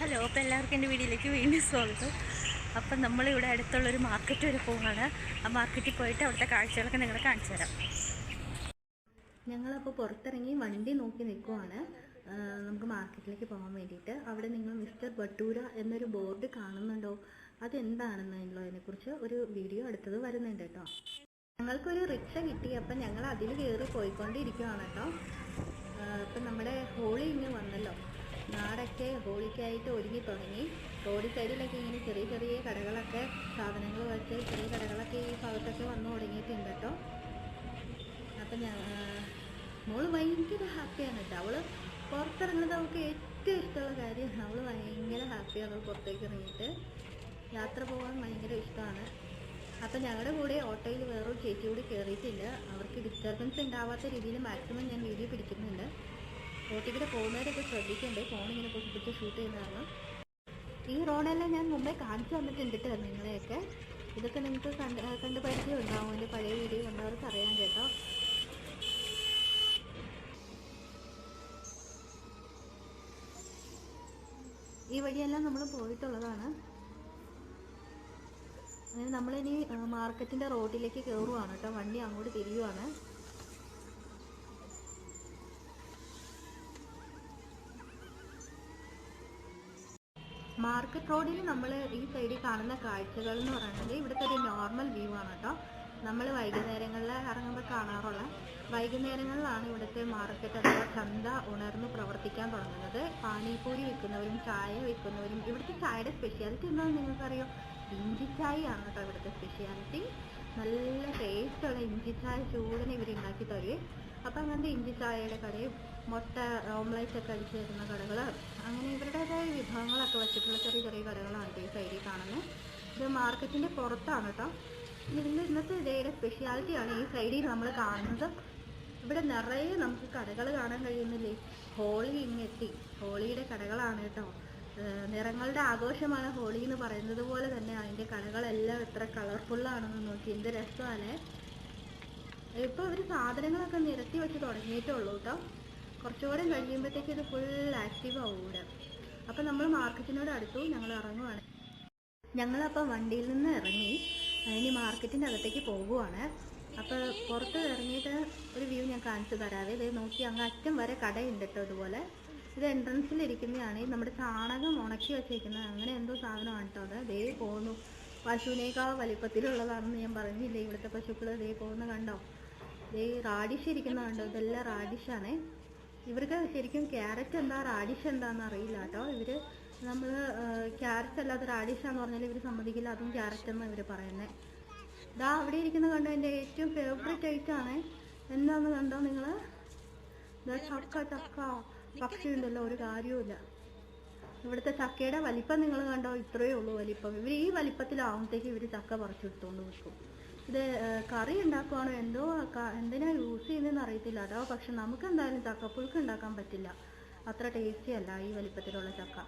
Hello അപ്പോൾ എല്ലാവർക്കും എന്റെ വീഡിയോയിലേക്ക് വീണ്ടും സ്വാഗതം. അപ്പം നമ്മളിവിടെ അടുത്തുള്ളൊരു മാർക്കറ്റ് വരെ പോവുകയാണ് ആ മാർക്കറ്റിൽ പോയിട്ട് അവിടുത്തെ കാഴ്ചകളൊക്കെ നിങ്ങളെ കാണിച്ചു തരാം. ഞങ്ങളപ്പോൾ പുറത്തിറങ്ങി വണ്ടി നോക്കി നിൽക്കുവാണ് നമുക്ക് മാർക്കറ്റിലേക്ക് പോകാൻ വേണ്ടിയിട്ട്. അവിടെ നിങ്ങൾ മിസ്റ്റർ ബട്ടൂര എന്നൊരു ബോർഡ് കാണുന്നുണ്ടോ? അതെന്താണെന്നുള്ളതിനെക്കുറിച്ച് ഒരു വീഡിയോ അടുത്തത് വരുന്നുണ്ട് കേട്ടോ. ഞങ്ങൾക്കൊരു റിക്ഷ കിട്ടി. അപ്പം ഞങ്ങൾ അതിൽ കയറി പോയിക്കൊണ്ടിരിക്കുവാണ് കേട്ടോ. അപ്പം നമ്മുടെ ഹോളി ഇങ്ങ് വന്നല്ലോ. നാടൊക്കെ ഹോളിക്കായിട്ട് ഒരുങ്ങി തുടങ്ങി. റോഡ് സൈഡിലൊക്കെ ഇങ്ങനെ ചെറിയ ചെറിയ കടകളൊക്കെ സാധനങ്ങൾ വെച്ച് ചെറിയ കടകളൊക്കെ ഈ ഭാഗത്തൊക്കെ വന്നു തുടങ്ങിയിട്ടുണ്ട് കേട്ടോ. അപ്പം ഞാൻ മോൾ ഭയങ്കര ഹാപ്പിയാണ് കേട്ടോ. അവൾ പുറത്തിറങ്ങുന്നത് അവൾക്ക് ഏറ്റവും ഇഷ്ടമുള്ള കാര്യം അവൾ ഭയങ്കര ഹാപ്പിയാണ് അവൾ പുറത്തേക്ക് ഇറങ്ങിയിട്ട്. യാത്ര പോകാൻ ഭയങ്കര ഇഷ്ടമാണ്. അപ്പം ഞങ്ങളുടെ കൂടെ ഓട്ടോയിൽ വേറൊരു ചേച്ചി കൂടി കയറിയിട്ടില്ല അവർക്ക് ഡിസ്റ്റർബൻസ് ഉണ്ടാവാത്ത രീതിയിൽ മാക്സിമം ഞാൻ വീഡിയോ പിടിക്കുന്നുണ്ട്. റോട്ടിൽ പോകുന്നവരൊക്കെ ശ്രദ്ധിക്കണ്ടേ? ഫോൺ ഇങ്ങനെ പൊട്ടിപ്പിച്ച് ഷൂട്ട് ചെയ്യുന്ന കാരണം. ഈ റോഡെല്ലാം ഞാൻ മുമ്പേ കാണിച്ചു തന്നിട്ടുണ്ട് കേട്ടോ നിങ്ങളെയൊക്കെ. ഇതൊക്കെ നിങ്ങൾക്ക് കണ്ട് കണ്ട് പരിചയം ഉണ്ടാവും എന്റെ പഴയ വീഡിയോ കണ്ടവർക്ക് അറിയാം കേട്ടോ. ഈ വഴിയെല്ലാം നമ്മൾ പോയിട്ടുള്ളതാണ്. നമ്മളിനി മാർക്കറ്റിന്റെ റോഡിലേക്ക് കയറുവാണ് കേട്ടോ. വണ്ടി അങ്ങോട്ട് തിരിയുവാണ്. മാർക്കറ്റ് റോഡിൽ നമ്മൾ ഈ സൈഡിൽ കാണുന്ന കാഴ്ചകൾ എന്ന് പറയുന്നത് ഇവിടുത്തെ ഒരു നോർമൽ വ്യൂ ആണ് കേട്ടോ. നമ്മൾ വൈകുന്നേരങ്ങളിൽ ഇറങ്ങുമ്പോൾ കാണാറുള്ള വൈകുന്നേരങ്ങളിലാണ് ഇവിടുത്തെ മാർക്കറ്റ് അഥവാ ചന്ത ഉണർന്ന് പ്രവർത്തിക്കാൻ തുടങ്ങുന്നത്. പാനിപൂരി വിൽക്കുന്നവരും ചായ വിൽക്കുന്നവരും ഇവിടുത്തെ ചായയുടെ സ്പെഷ്യാലിറ്റി എന്താണെന്ന് നിങ്ങൾക്കറിയോ? ഇഞ്ചി ചായയാണ് കേട്ടോ ഇവിടുത്തെ സ്പെഷ്യാലിറ്റി നല്ല ടേസ്റ്റുള്ള ഇഞ്ചി ചായ ചൂടിന് ഇവർ ഉണ്ടാക്കി തരുവേ. അപ്പം അങ്ങനത്തെ ഇഞ്ചി ചായയുടെ കടയും മുട്ട ഓംലൈറ്റ് ഒക്കെ അടിച്ച് തരുന്ന കടകൾ അങ്ങനെ ഇവരുടേതായ വിഭവങ്ങളൊക്കെ വെച്ചിട്ടുള്ള ചെറിയ ചെറിയ കടകളാണ് ഈ സൈഡിൽ കാണുന്നത്. ഇത് മാർക്കറ്റിന്റെ പുറത്താണ് കേട്ടോ. ഇതിന്റെ ഇന്നത്തെ ഡേയുടെ സ്പെഷ്യാലിറ്റിയാണ് ഈ സൈഡിൽ നമ്മൾ കാണുന്നത്. ഇവിടെ നിറയെ നമുക്ക് കടകൾ കാണാൻ കഴിയുന്നില്ലേ? ഹോളി ഇങ്ങെത്തി ഹോളിയുടെ കടകളാണ് കേട്ടോ. നിറങ്ങളുടെ ആഘോഷമാണ് ഹോളി എന്ന് പറയുന്നത് പോലെ തന്നെ അതിന്റെ കടകളെല്ലാം എത്ര കളർഫുള്ളാണെന്ന് നോക്കി. എന്ത് രസമാണ്. ഇപ്പൊ അവർ സാധനങ്ങളൊക്കെ നിരത്തി വെച്ച് തുടങ്ങിയിട്ടേ ഉള്ളൂ കേട്ടോ കുറച്ചുകൂടെ കഴിയുമ്പോഴത്തേക്ക് ഇത് ഫുൾ ആക്റ്റീവ് ആവും ഇവിടെ. അപ്പൊ നമ്മൾ മാർക്കറ്റിനോട് അടുത്തു ഞങ്ങൾ ഇറങ്ങുവാണ്. ഞങ്ങളപ്പോൾ വണ്ടിയിൽ നിന്ന് ഇറങ്ങി ഇനി മാർക്കറ്റിന്റെ അകത്തേക്ക് പോകുവാണ്. അപ്പൊ പുറത്ത് ഇറങ്ങിയിട്ട് ഒരു വ്യൂ ഞാൻ കാണിച്ചു തരാവേ ഇത് നോക്കി അങ്ങ് അറ്റം വരെ കടയുണ്ട് കേട്ടോ ഇതുപോലെ. ഇത് എൻട്രൻസിൽ ഇരിക്കുന്നതാണ്. നമ്മുടെ ചാണകം ഉണക്കി വെച്ചേക്കുന്നത്. അങ്ങനെ എന്തോ സാധനമാണ് കേട്ടോ അത്. ദേ പോകുന്നു. പശുവിനേക്കാൾ വലിപ്പത്തിലുള്ളതാണെന്ന് ഞാൻ പറഞ്ഞില്ലേ ഇവിടുത്തെ പശുക്കൾ ദേ പോകുന്ന കണ്ടോ? ദേ റാഡിഷ് ഇരിക്കുന്ന കണ്ടോ ഇതെല്ലാം റാഡിഷാണേ. ഇവർക്ക് ശരിക്കും ക്യാരറ്റ് എന്താ റാഡിഷ് എന്താന്ന് അറിയില്ല കേട്ടോ. ഇവർ നമ്മൾ ക്യാരറ്റ് അല്ലാതെ റാഡിഷാന്ന് പറഞ്ഞാൽ ഇവർ സമ്മതിക്കില്ല. അതും ക്യാരറ്റ് എന്ന് ഇവർ പറയുന്നത് ദാ അവിടെ ഇരിക്കുന്ന കണ്ടോ എന്റെ ഏറ്റവും ഫേവറേറ്റ് ഐറ്റം ആണ്. എന്താന്ന് കണ്ടോ നിങ്ങൾ ചക്ക ചക്ക. പക്ഷി ഉണ്ടല്ലോ ഒരു കാര്യവുമില്ല. ഇവിടുത്തെ ചക്കയുടെ വലിപ്പം നിങ്ങൾ കണ്ടോ? ഇത്രയേ ഉള്ളൂ വലിപ്പം. ഇവർ ഈ വലിപ്പത്തിലാവുമ്പോഴത്തേക്ക് ഇവർ ചക്ക പറിച്ചെടുത്തുകൊണ്ട് വെക്കും ഇത് കറി ഉണ്ടാക്കുവാണോ? എന്തോ എന്തിനാ യൂസ് ചെയ്യുന്നതെന്ന് അറിയത്തില്ല. കേട്ടോ പക്ഷെ നമുക്ക് എന്തായാലും ചക്കപ്പുഴുക്ക് ഉണ്ടാക്കാൻ പറ്റില്ല. അത്ര ടേസ്റ്റി അല്ല ഈ വലിപ്പത്തിലുള്ള ചക്ക.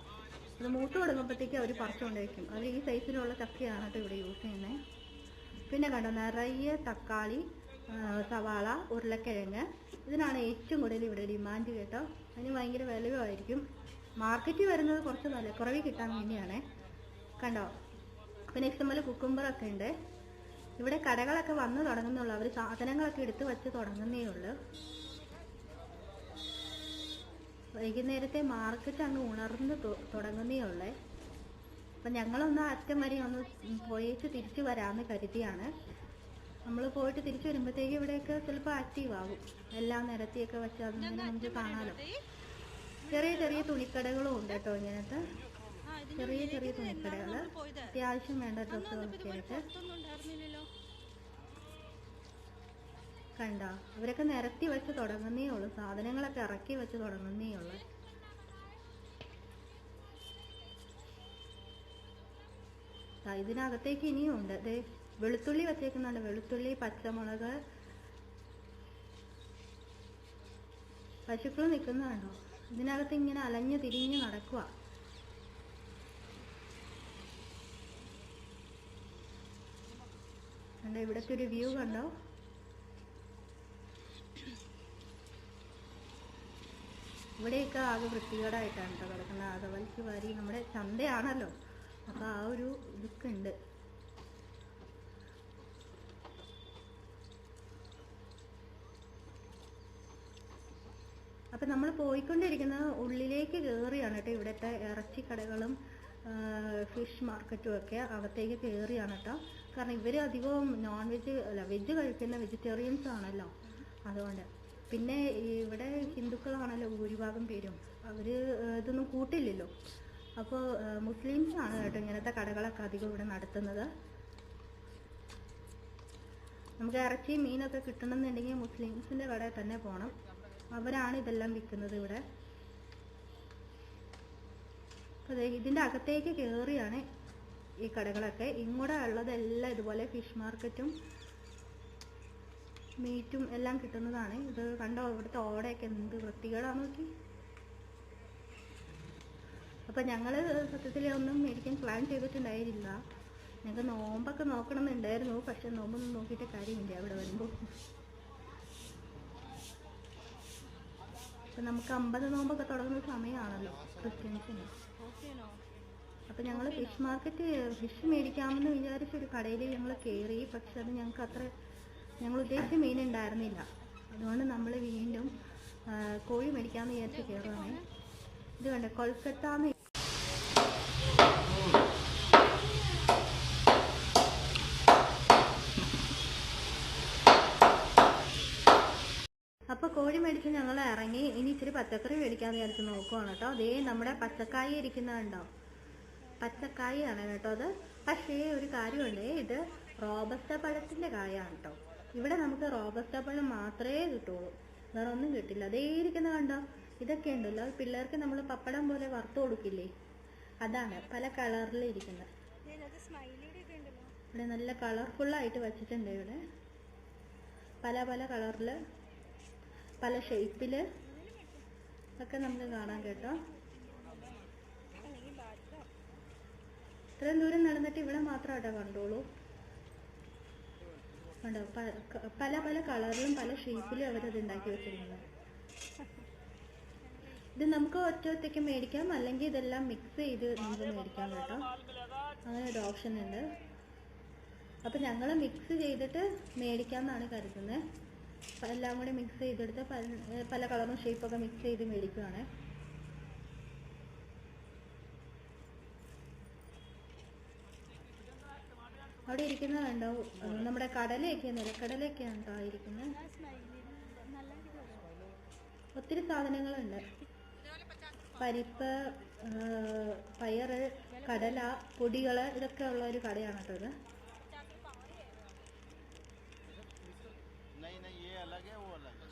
ഇത് മൂത്ത് തുടങ്ങുമ്പോഴത്തേക്ക് അവർ പറിച്ചുകൊണ്ട് വയ്ക്കും അവർ ഈ സൈസിലുള്ള ചക്കയാണ് കേട്ടോ ഇവിടെ യൂസ് ചെയ്യുന്നത് പിന്നെ കണ്ടോ നിറയെ തക്കാളി സവാള ഉരുളക്കിഴങ്ങ്. ഇതിനാണ് ഏറ്റവും കൂടുതൽ ഇവിടെ ഡിമാൻഡ് കേട്ടോ. അതിന് ഭയങ്കര വിലയുമായിരിക്കും. മാർക്കറ്റിൽ വരുന്നത് കുറച്ച് നല്ല വിലക്കുറവിൽ കിട്ടാൻ വേണ്ടിയാണ്. കണ്ടോ? പിന്നെ ഇഷ്ടംപോലെ കുക്കുംബറൊക്കെ ഉണ്ട്. ഇവിടെ കടകളൊക്കെ വന്നു തുടങ്ങുന്നുള്ളൂ. അവർ സാധനങ്ങളൊക്കെ എടുത്ത് വെച്ച് തുടങ്ങുന്നേ ഉള്ളൂ. വൈകുന്നേരത്തെ മാർക്കറ്റ് അങ്ങ് ഉണർന്ന് തുടങ്ങുന്നേ ഉള്ളേ. അപ്പം ഞങ്ങളൊന്ന് അറ്റം വരെ ഒന്ന് പോയേച്ച് തിരിച്ചു വരാമെന്ന് കരുതിയാണ്. നമ്മൾ പോയിട്ട് തിരിച്ചു വരുമ്പോഴത്തേക്ക് ഇവിടെയൊക്കെ ചിലപ്പോൾ ആക്റ്റീവ് ആകും എല്ലാം നിരത്തിയൊക്കെ വെച്ച് അതിങ്ങനെ നമുക്ക് കാണാലോ. ചെറിയ ചെറിയ തുണിക്കടകളും ഉണ്ട് കേട്ടോ ഇങ്ങനത്തെ ചെറിയ ചെറിയ തുണിക്കടകൾ അത്യാവശ്യം വേണ്ട ഡ്രസ്സുകളൊക്കെ ആയിട്ട് കണ്ട. ഇവരൊക്കെ നിരത്തി വെച്ച് തുടങ്ങുന്നേ ഉള്ളൂ. സാധനങ്ങളൊക്കെ ഇറക്കി വെച്ച് തുടങ്ങുന്നേ ഉള്ളൂ. ഇതിനകത്തേക്ക് ഇനിയും ഉണ്ട്. ദേ വെളുത്തുള്ളി വെച്ചേക്കുന്നുണ്ട്. വെളുത്തുള്ളി പച്ചമുളക്. പശുക്കൾ നിൽക്കുന്നുണ്ടോ ഇതിനകത്ത് ഇങ്ങനെ അലഞ്ഞു തിരിഞ്ഞ് നടക്കുക കണ്ടോ ഇവിടുത്തെ ഒരു വ്യൂ കണ്ടോ? ഇവിടെയൊക്കെ ആകെ വൃത്തികേടായിട്ടാണ് കേട്ടോ കിടക്കുന്നത്. ആകെ വലിച്ചു വാരി നമ്മുടെ ചന്തയാണല്ലോ. അപ്പോൾ ആ ഒരു ഇതൊക്കെ ഉണ്ട് അപ്പം നമ്മൾ പോയിക്കൊണ്ടിരിക്കുന്ന ഉള്ളിലേക്ക് കയറിയാണ് കേട്ടോ ഇവിടുത്തെ ഇറച്ചിക്കടകളും ഫിഷ് മാർക്കറ്റും ഒക്കെ അകത്തേക്ക് കയറിയാണ് കേട്ടോ കാരണം ഇവർ അധികവും നോൺ വെജ് അല്ല വെജ് കഴിക്കുന്ന വെജിറ്റേറിയൻസ് ആണല്ലോ. അതുകൊണ്ട്. പിന്നെ ഇവിടെ ഹിന്ദുക്കളാണല്ലോ ഭൂരിഭാഗം പേരും. അവർ ഇതൊന്നും കൂട്ടില്ലല്ലോ. അപ്പോൾ മുസ്ലിംസ് ആണ് കേട്ടോ ഇങ്ങനത്തെ കടകളൊക്കെ അധികം ഇവിടെ നടത്തുന്നത്. നമുക്ക് ഇറച്ചി മീനൊക്കെ കിട്ടണമെന്നുണ്ടെങ്കിൽ മുസ്ലിംസിന്റെ കടയിൽ തന്നെ പോകണം അവരാണ് ഇതെല്ലാം വിൽക്കുന്നത് ഇവിടെ. അതെ ദേ ഇതിന്റെ അകത്തേക്ക് കയറിയാണ് ഈ കടകളൊക്കെ. ഇങ്ങോട്ട് ഉള്ളതെല്ലാം ഇതുപോലെ ഫിഷ് മാർക്കറ്റും മീറ്റും എല്ലാം കിട്ടുന്നതാണ്. ഇത് കണ്ടോ? ഇവിടുത്തെ ഓടയൊക്കെ എന്ത് വൃത്തികേടാ നോക്കി. അപ്പൊ ഞങ്ങൾ സത്യത്തിൽ ഒന്നും മേടിക്കാൻ പ്ലാൻ ചെയ്തിട്ടുണ്ടായിരുന്നില്ല. ഞങ്ങൾക്ക് നോമ്പൊക്കെ നോക്കണമെന്നുണ്ടായിരുന്നു. പക്ഷെ നോമ്പൊന്നും നോക്കിയിട്ട് കാര്യമില്ല അവിടെ വരുമ്പോൾ അപ്പൊ നമുക്ക് അമ്പത് നോമ്പൊക്കെ തുടങ്ങുന്ന സമയമാണല്ലോ ക്രിസ്ത്യൻസിന് അപ്പൊ ഞങ്ങൾ ഫിഷ് മാർക്കറ്റ് ഫിഷ് മേടിക്കാമെന്ന് വിചാരിച്ച ഒരു കടയിൽ ഞങ്ങൾ കയറി പക്ഷെ അത് ഞങ്ങൾക്ക് അത്ര ഞങ്ങൾ ഉദ്ദേശിച്ച മീൻ ഉണ്ടായിരുന്നില്ല. അതുകൊണ്ട് നമ്മൾ വീണ്ടും കോഴി മേടിക്കാമെന്ന് വിചാരിച്ച് കയറുവാണ് ഇത് വേണ്ട കൊൽക്കത്താന്ന് അപ്പൊ കോഴി മേടിച്ച് ഞങ്ങൾ ഇറങ്ങി. ഇനി ഇച്ചിരി പച്ചക്കറി മേടിക്കാന്ന് വിചാരിച്ച് നോക്കുവാണ് കേട്ടോ. അതേ നമ്മുടെ പച്ചക്കായ ഇരിക്കുന്നുണ്ടോ? പച്ചക്കായാണ് കേട്ടോ അത്. പക്ഷേ ഒരു കാര്യമുണ്ട്. ഇത് റോബസ്റ്റ പഴത്തിന്റെ കായാണ് കേട്ടോ. ഇവിടെ നമുക്ക് റോബസ്റ്റ പഴം മാത്രമേ കിട്ടുള്ളൂ വേറെ ഒന്നും കിട്ടില്ല. അതേ ഇരിക്കുന്ന കണ്ടോ? ഇതൊക്കെ ഉണ്ടല്ലോ. പിള്ളേർക്ക് നമ്മൾ പപ്പടം പോലെ വറുത്ത് കൊടുക്കില്ലേ? അതാണ് പല കളറിൽ ഇരിക്കുന്നത്. ഇവിടെ നല്ല കളർഫുൾ ആയിട്ട് വെച്ചിട്ടുണ്ട് ഇവിടെ. പല പല കളറിൽ പല ഷേപ്പിൽ ഒക്കെ നമുക്ക് കാണാം കേട്ടോ. ഇത്രയും ദൂരം നടന്നിട്ട് ഇവിടെ മാത്രം കേട്ടോ കണ്ടോളൂ. കണ്ടോ? പല പല കളറിലും പല ഷേപ്പിലും അവരത് ഉണ്ടാക്കി വെച്ചിരുന്നത് ഇത് നമുക്ക് ഒറ്റ ഒറ്റയ്ക്ക് മേടിക്കാം. അല്ലെങ്കിൽ ഇതെല്ലാം മിക്സ് ചെയ്ത് നമുക്ക് മേടിക്കാം കേട്ടോ. അങ്ങനെ ഒരു ഓപ്ഷൻ ഉണ്ട്. അപ്പൊ ഞങ്ങൾ മിക്സ് ചെയ്തിട്ട് മേടിക്കാന്നാണ് കരുതുന്നത് എല്ലാം കൂടി മിക്സ് ചെയ്തെടുത്ത് പല പല കളറും ഷേപ്പൊക്കെ മിക്സ് ചെയ്ത് മേടിക്കുവാണ്. അവിടെ ഇരിക്കുന്നത് കണ്ടോ? നമ്മുടെ കടലയൊക്കെ നിലക്കടലയൊക്കെയാണ് കേട്ടോ ഇരിക്കുന്നത്. ഒത്തിരി സാധനങ്ങളുണ്ട്. പരിപ്പ് പയറ് കടല പൊടികൾ ഇതൊക്കെ ഉള്ള ഒരു കടയാണ് കേട്ടോ ഇത്.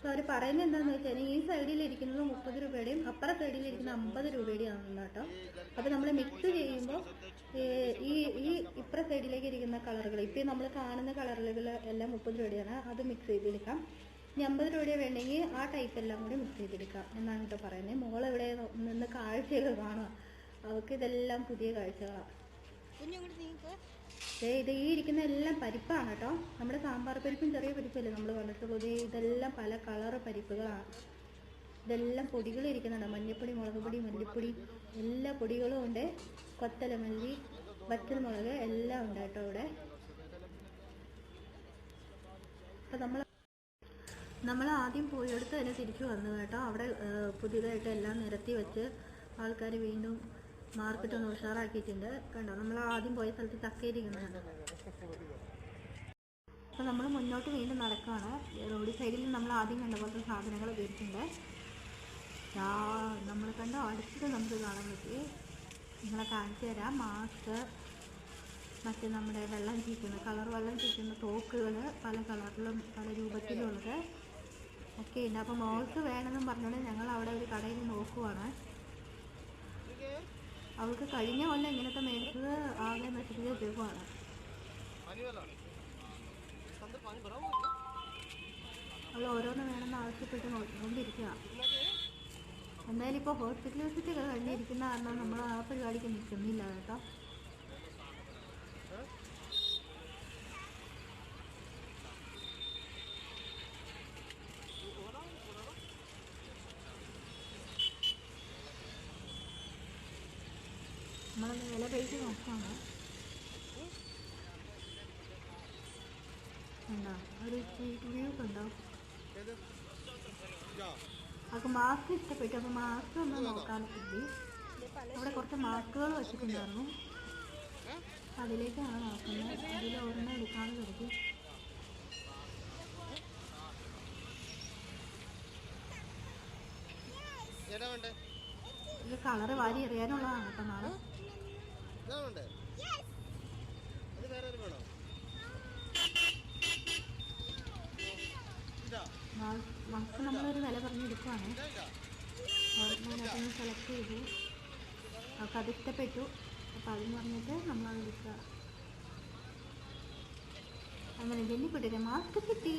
പക്ഷെ അവർ പറയുന്നത് എന്താണെന്ന് വെച്ചാൽ ഈ സൈഡിലിരിക്കുന്നത് മുപ്പത് രൂപയുടെയും അപ്പുറ സൈഡിലിരിക്കുന്നത് അമ്പത് രൂപയുടെയും ആണെന്ന് കേട്ടോ അപ്പോൾ നമ്മൾ മിക്സ് ചെയ്യുമ്പോൾ ഈ ഈ ഇപ്പുറ സൈഡിലേക്ക് ഇരിക്കുന്ന കളറുകൾ ഇപ്പൊ നമ്മൾ കാണുന്ന കളറുകൾ എല്ലാം മുപ്പത് രൂപയുടെയാണ് അത് മിക്സ് ചെയ്തെടുക്കാം. ഇനി അമ്പത് രൂപയുടെ വേണമെങ്കിൽ ആ ടൈപ്പ് എല്ലാം കൂടി മിക്സ് ചെയ്തെടുക്കാം എന്നാണ് കേട്ടോ പറയുന്നത് മോൾ ഇവിടെ നിന്ന് കാഴ്ചകൾ കാണുക? അവൾക്ക് ഇതെല്ലാം പുതിയ കാഴ്ചകളാണ് ദേ ഇത് ഈ ഇരിക്കുന്ന എല്ലാം പരിപ്പാണ് കേട്ടോ. നമ്മുടെ സാമ്പാർ പരിപ്പും ചെറിയ പരിപ്പല്ലേ നമ്മൾ കണ്ടിട്ടുള്ളത് ഇതെല്ലാം പല കളറ് പരിപ്പുകളാണ് ഇതെല്ലാം പൊടികൾ ഇരിക്കുന്നുണ്ട്. മഞ്ഞപ്പൊടി മുളക് പൊടി മല്ലിപ്പൊടി എല്ലാ പൊടികളും ഉണ്ട്. കൊത്തലമല്ലി വറ്റൽ മുളക് എല്ലാം ഉണ്ട് കേട്ടോ ഇവിടെ. അപ്പൊ നമ്മൾ നമ്മൾ ആദ്യം പോയെടുത്ത് തന്നെ തിരിച്ചു വന്നു കേട്ടോ. അവിടെ പുതിയതായിട്ട് എല്ലാം നിരത്തി വെച്ച് ആൾക്കാർ വീണ്ടും മാർക്കറ്റ് ഒന്ന് ഉഷാറാക്കിയിട്ടുണ്ട്. കണ്ടോ നമ്മൾ ആദ്യം പോയ സ്ഥലത്ത് ചക്കയിരിക്കുന്നുണ്ട് അപ്പോൾ നമ്മൾ മുന്നോട്ട് വീണ്ടും നടക്കുകയാണ് റോഡ് സൈഡിൽ നമ്മൾ ആദ്യം കണ്ട പോലത്തെ സാധനങ്ങൾ ഉപയോഗിച്ചിട്ടുണ്ട് നമ്മൾ കണ്ട അടുത്തത് നമുക്ക് കാണാൻ പറ്റി. നിങ്ങളെ കാണിച്ചു തരാം. മാസ്ക് മറ്റേ നമ്മുടെ വെള്ളം ചീറ്റുന്ന കളർ വെള്ളം ചീറ്റുന്ന തോക്കുകൾ പല കളറിലും പല രൂപത്തിലുള്ളത്. ഒക്കെ ഉണ്ട്. അപ്പോൾ മോൾക്ക് വേണമെന്നും പറഞ്ഞുകൊണ്ട് ഞങ്ങൾ അവിടെ ഒരു കടയിൽ നോക്കുവാണ്. അവൾക്ക് കഴിഞ്ഞ കൊല്ലം ഇങ്ങനത്തെ മേടിച്ചത് ആകെ നശിപ്പിച്ച് തീർക്കുവാണ് അവൾ ഓരോന്ന് വേണമെന്ന് ആവശ്യപ്പെട്ട് നോക്കിക്കൊണ്ടിരിക്കുക എന്തായാലും ഇപ്പോൾ ഹോസ്പിറ്റൽ വിസിറ്റ് കഴിഞ്ഞിരിക്കുന്ന കാരണം നമ്മൾ ആ പരിപാടിക്ക് നിൽക്കുന്നില്ല കേട്ടോ. ഇതാ അവർക്ക് മാസ്ക് ഇഷ്ടപ്പെട്ടു അപ്പോൾ മാസ്ക് ഒന്ന് നോക്കാൻ കിട്ടി അവിടെ കുറച്ച് മാസ്കുകൾ വെച്ചിട്ടുണ്ടായിരുന്നു. അതിലേക്കാണ് നോക്കുന്നത്. അതിൽ ഒരെണ്ണം എടുക്കാൻ കരുതി ഇത് കളറ് വാരി എറിയാനുള്ളതാണ് കേട്ടോ നാളെ ഇതാ വേണ്ടേ അത് വേറെ ഒരു വേണോ ഇതാ മാസ്ക് നമ്മളൊരു വില പറഞ്ഞെടുക്കുവാണ് ഇതാ ഇതാ അതിനകത്തുനിന്ന് സെലക്ട് ചെയ്തു. അവർക്ക് അത് ഇഷ്ടപ്പെട്ടു അപ്പോൾ അതെന്ന് പറഞ്ഞിട്ട് നമ്മളത് എടുക്കുക. അങ്ങനെ ജെല്ലിക്കുട്ടിയുടെ മാസ്ക് കിട്ടി.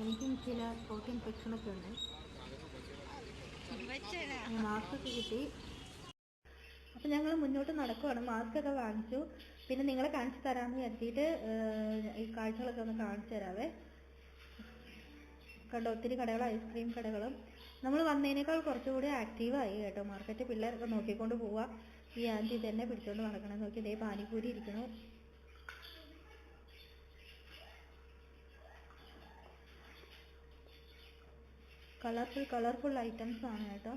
എനിക്കും ചില ത്രോട്ട് ഇൻഫെക്ഷനൊക്കെ ഉണ്ട്. മാസ്ക് ഒക്കെ കിട്ടി. അപ്പം ഞങ്ങൾ മുന്നോട്ട് നടക്കുവാണ്. മാസ്ക് ഒക്കെ വാങ്ങിച്ചു പിന്നെ നിങ്ങളെ കാണിച്ചു തരാമെന്ന് കരുതിയിട്ട് ഈ കാഴ്ചകളൊക്കെ ഒന്ന് കാണിച്ചു തരാവേ. കണ്ടോ? ഒത്തിരി കടകളും ഐസ്ക്രീം കടകളും. നമ്മൾ വന്നതിനേക്കാൾ കുറച്ചുകൂടി ആക്റ്റീവായി കേട്ടോ. മാർക്കറ്റ് പിള്ളേരൊക്കെ നോക്കിക്കൊണ്ട് പോവുക ഈ ആന്റി തന്നെ പിടിച്ചോണ്ട് നടക്കണം. നോക്കി ദേ പാനിപ്പൂരി ഇരിക്കണു. കളർഫുൾ കളർഫുൾ ഐറ്റംസ് ആണ് കേട്ടോ.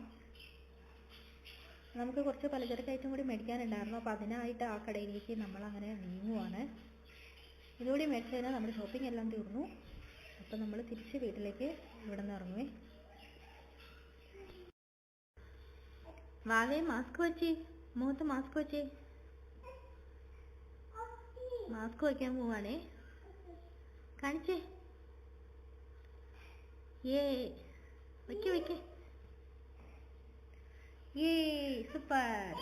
നമുക്ക് കുറച്ച് പലചരക്ക് ഐറ്റം കൂടി മേടിക്കാനുണ്ടായിരുന്നു. അപ്പോൾ അതിനായിട്ട് ആ കടയിലേക്ക് നമ്മൾ അങ്ങനെ നീങ്ങുവാണ്. ഇതുകൂടി മേടിച്ചു കഴിഞ്ഞാൽ നമ്മുടെ ഷോപ്പിംഗ് എല്ലാം തീർന്നു. അപ്പം നമ്മൾ തിരിച്ച് വീട്ടിലേക്ക് ഇവിടെ നിന്ന് ഇറങ്ങുവേ വാവേ മാസ്ക് വെച്ചേ. മുഖത്ത് മാസ്ക് വെച്ചേ. മാസ്ക് വയ്ക്കാൻ പോവാണേ. കാണിച്ചേ. ഏ വയ്ക്കേ വയ്ക്കേ ഏ സൂപ്പർ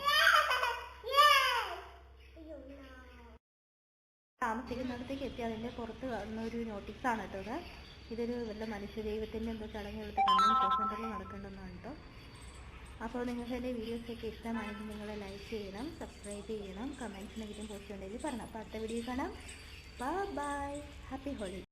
താമസിക്കുന്നിടത്തേക്ക് എത്തി അതിന്റെ പുറത്ത് ഒരു നോട്ടീസാണ് കേട്ടോ ഇത് ഇതൊരു വല്ല മനുഷ്യ ദൈവത്തിന്റെ എന്തോ ചടങ്ങെടുത്ത് കൺവെൻഷൻ സെന്ററിൽ നടക്കേണ്ടതാണ് കേട്ടോ. അപ്പോൾ നിങ്ങൾക്ക് എന്റെ വീഡിയോസൊക്കെ ഇഷ്ടമാണെങ്കിൽ നിങ്ങൾ ലൈക്ക് ചെയ്യണം സബ്സ്ക്രൈബ് ചെയ്യണം കമന്റ്സ് നെഗറ്റീവ് പോസ്റ്റ് ഉണ്ടെങ്കിൽ പറയണം അപ്പോൾ അടുത്ത വീഡിയോ കാണാം. Bye bye happy Holi.